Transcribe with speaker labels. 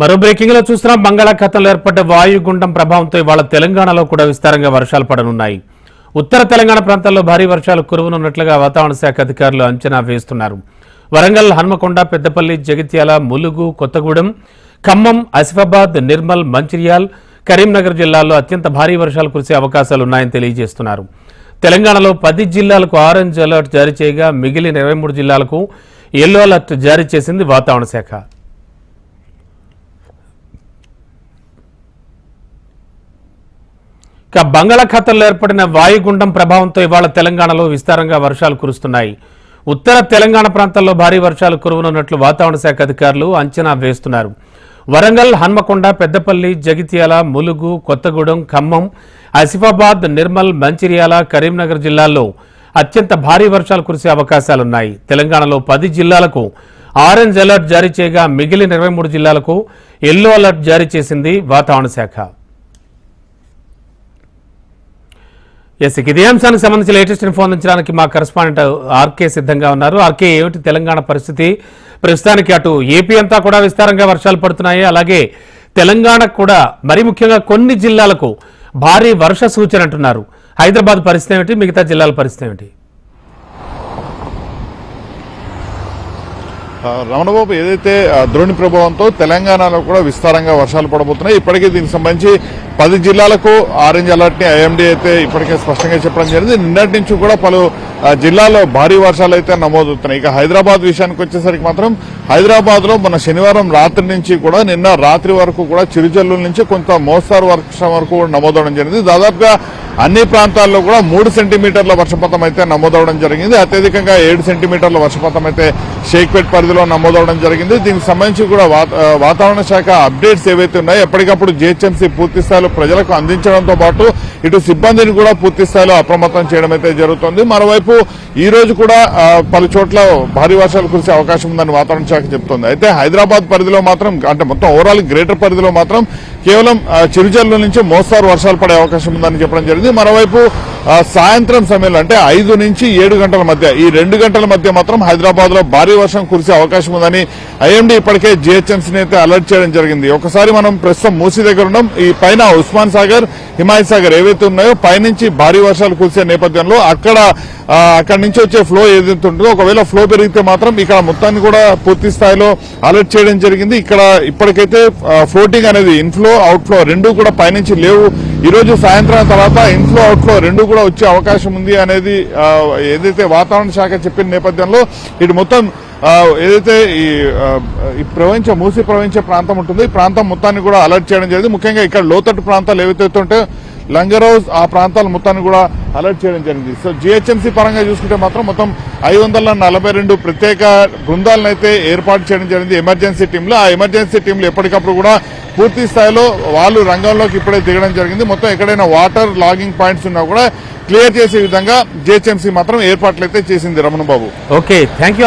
Speaker 1: మరో బ్రేకింగ్లో చూస్తున్నాం. బంగాళాఖాతంలో ఏర్పడ్డ వాయుగుండం ప్రభావంతో ఇవాళ తెలంగాణలో కూడా విస్తారంగా వర్షాలు పడనున్నాయి. ఉత్తర తెలంగాణ ప్రాంతాల్లో భారీ వర్షాలు కురువనున్నట్లుగా వాతావరణ శాఖ అధికారులు అంచనా వేస్తున్నారు. వరంగల్ హన్మకొండ పెద్దపల్లి జగిత్యాల ములుగు కొత్తగూడెం ఖమ్మం ఆసిఫాబాద్ నిర్మల్ మంచిర్యాల్ కరీంనగర్ జిల్లాల్లో అత్యంత భారీ వర్షాలు కురిసే అవకాశాలు ఉన్నాయని తెలియజేస్తున్నారు. తెలంగాణలో పది జిల్లాలకు ఆరెంజ్ అలర్ట్ జారీ చేయగా మిగిలిన ఇరవై జిల్లాలకు ఎల్లో అలర్ట్ జారీ చేసింది వాతావరణ శాఖ. ఇక బంగాళాఖాతంలో ఏర్పడిన వాయుగుండం ప్రభావంతో ఇవాళ తెలంగాణలో విస్తారంగా వర్షాలు కురుస్తున్నాయి. ఉత్తర తెలంగాణ ప్రాంతాల్లో భారీ వర్షాలు కురువనున్నట్లు వాతావరణ శాఖ అధికారులు అంచనా వేస్తున్నారు. వరంగల్ హన్మకొండ పెద్దపల్లి జగిత్యాల ములుగు కొత్తగూడెం ఖమ్మం ఆసిఫాబాద్ నిర్మల్ మంచిర్యాల కరీంనగర్ జిల్లాల్లో అత్యంత భారీ వర్షాలు కురిసే అవకాశాలున్నాయి. తెలంగాణలో పది జిల్లాలకు ఆరెంజ్ అలర్ట్ జారీ చేయగా మిగిలిన ఇరవై మూడు జిల్లాలకు ఎల్లో అలర్ట్ జారీ చేసింది వాతావరణ శాఖ. ఎస్ ఇదే అంశానికి సంబంధించి లేటెస్ట్ ఇన్ఫో అందించడానికి మా కరెస్పాండెంట్ ఆర్కే సిద్ధంగా ఉన్నారు. ఆర్కే ఏమిటి తెలంగాణ పరిస్థితి? ప్రస్తుతానికి అటు ఏపీ అంతా కూడా విస్తారంగా వర్షాలు పడుతున్నాయి. అలాగే తెలంగాణకు కూడా మరి ముఖ్యంగా కొన్ని జిల్లాలకు భారీ వర్ష సూచన అంటున్నారు. హైదరాబాద్ పరిస్థితి ఏమిటి? మిగతా జిల్లాల పరిస్థితి ఏమిటి?
Speaker 2: రమణబాబు ఏదైతే ద్రోణి ప్రభావంతో తెలంగాణలో కూడా విస్తారంగా వర్షాలు పడబోతున్నాయి. ఇప్పటికే దీనికి సంబంధించి పది జిల్లాలకు ఆరెంజ్ అలర్ట్ని ఐఎండీ అయితే ఇప్పటికే స్పష్టంగా చెప్పడం జరిగింది. నిన్నటి నుంచి కూడా పలు జిల్లాలో జిల్లాల్లో భారీ వర్షాలు అయితే నమోదవుతున్నాయి. ఇక హైదరాబాద్ విషయానికి వచ్చేసరికి మాత్రం హైదరాబాద్లో మన శనివారం రాత్రి నుంచి కూడా నిన్న రాత్రి వరకు కూడా చిరుజల్లుల నుంచి కొంత మోస్తారు వర్షం వరకు కూడా నమోదవడం జరిగింది. దాదాపుగా అన్ని ప్రాంతాల్లో కూడా మూడు సెంటీమీటర్ల వర్షపాతం అయితే నమోదవడం జరిగింది. అత్యధికంగా ఏడు సెంటీమీటర్ల వర్షపాతం అయితే షేక్పేట్ పరిధిలో నమోదవడం జరిగింది. దీనికి సంబంధించి కూడా వాతావరణ శాఖ అప్డేట్స్ ఏవైతే ఉన్నాయో ఎప్పటికప్పుడు జిహెచ్ఎంసీ పూర్తి స్థాయిలో ప్రజలకు అందించడంతో పాటు ఇటు సిబ్బందిని కూడా పూర్తి స్థాయిలో అప్రమత్తం చేయడం అయితే జరుగుతోంది. మరోవైపు ఈ రోజు కూడా పలు చోట్ల భారీ వర్షాలు కురిసే అవకాశం ఉందని వాతావరణ శాఖ చెబుతోంది అయితే హైదరాబాద్ పరిధిలో మాత్రం అంటే మొత్తం ఓవరాల్ గ్రేటర్ పరిధిలో మాత్రం కేవలం చిరుజల్లు నుంచి మోస్తారు వర్షాలు పడే అవకాశం ఉందని చెప్పడం జరిగింది. మరోవైపు సాయంత్రం సమయంలో అంటే ఐదు నుంచి ఏడు గంటల మధ్య ఈ రెండు గంటల మధ్య మాత్రం హైదరాబాద్లో భారీ వర్షం కురిసే అవకాశం ఉందని ఐఎండీ ఇప్పటికే జిహెచ్ఎంసీని అయితే అలర్ట్ చేయడం జరిగింది. ఒకసారి మనం ప్రస్తుతం మూసీ దగ్గర ఉన్నాం. ఈ పైన ఉస్మాన్ సాగర్ హిమాయత్ సాగర్ ఏవైతే ఉన్నాయో పైనుంచి భారీ వర్షాలు కురిసే నేపథ్యంలో అక్కడ అక్కడి నుంచి వచ్చే ఫ్లో ఏదైతే ఉంటుందో ఒకవేళ ఫ్లో పెరిగితే మాత్రం ఇక్కడ మొత్తాన్ని కూడా పూర్తి స్థాయిలో అలర్ట్ చేయడం జరిగింది. ఇక్కడ ఇప్పటికైతే ఫ్లోటింగ్ అనేది ఇన్ఫ్లో అవుట్ ఫ్లో రెండు కూడా పైనుంచి లేవు. ఈ రోజు సాయంత్రం తర్వాత ఇన్ఫ్లో అవుట్ఫ్లో రెండు కూడా వచ్చే అవకాశం ఉంది అనేది ఏదైతే వాతావరణ శాఖ చెప్పిన నేపథ్యంలో ఇటు మొత్తం ఏదైతే ఈ ఈ ప్రపంచ మూసి ప్రవహించే ప్రాంతం ఉంటుందో ఈ ప్రాంతం మొత్తాన్ని కూడా అలర్ట్ చేయడం జరిగింది. ముఖ్యంగా ఇక్కడ లోతట్టు ప్రాంతాలు ఏవైతే ఉంటాయో లంగర్ హౌస్ ఆ ప్రాంతాల మొత్తాన్ని కూడా అలర్ట్ చేయడం జరిగింది. సో జిహెచ్ఎంసీ పరంగా చూసుకుంటే మాత్రం మొత్తం ఐదు వందల నలభై రెండు ప్రత్యేక బృందాలను అయితే ఏర్పాటు చేయడం జరిగింది ఎమర్జెన్సీ టీంలు ఆ ఎమర్జెన్సీ టీంలు ఎప్పటికప్పుడు కూడా పూర్తి స్థాయిలో వాళ్ళు రంగంలోకి ఇప్పుడే దిగడం జరిగింది. మొత్తం ఎక్కడైనా వాటర్ లాగింగ్ పాయింట్స్ ఉన్నా కూడా క్లియర్ చేసే విధంగా జిహెచ్ఎంసీ మాత్రం ఏర్పాట్లు అయితే చేసింది Ramana Babu
Speaker 1: okay thank you